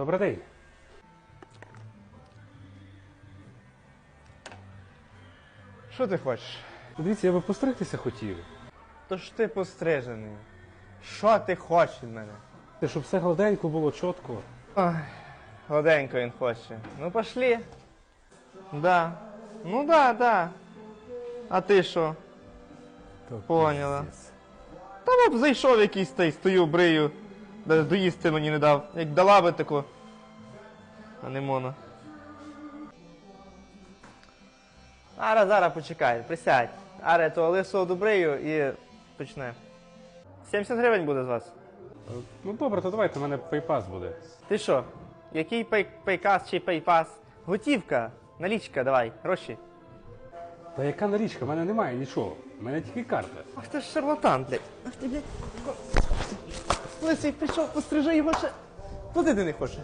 Добрий день. Що ти хочеш? Дивіться, я би постригтися хотів. То ж ти пострижений. Що ти хочеш від мене? Те, Щоб все гладенько було чітко. Ой, гладенько він хоче. Ну пошли. Да. Ну да, да. А ти що? Поняла. Та от зайшов якийсь той, стою, брию. Навіть доїсти мені не дав. Як дала би таку. А не моно. Ара, зараз почекай, присядь. Аре, то лисого добрию і почне. 70 гривень буде з вас. Ну добре, то давайте, у мене пейпас буде. Ти що? Який пей, пейкас чи пейпас? Готівка, налічка, давай, гроші. Та яка налічка? У мене немає нічого. У мене тільки карта. Ах ти ж шарлатан, блядь. Ах ти, блядь. Лисий прийшов, пострижи його ще. Платити не хоче.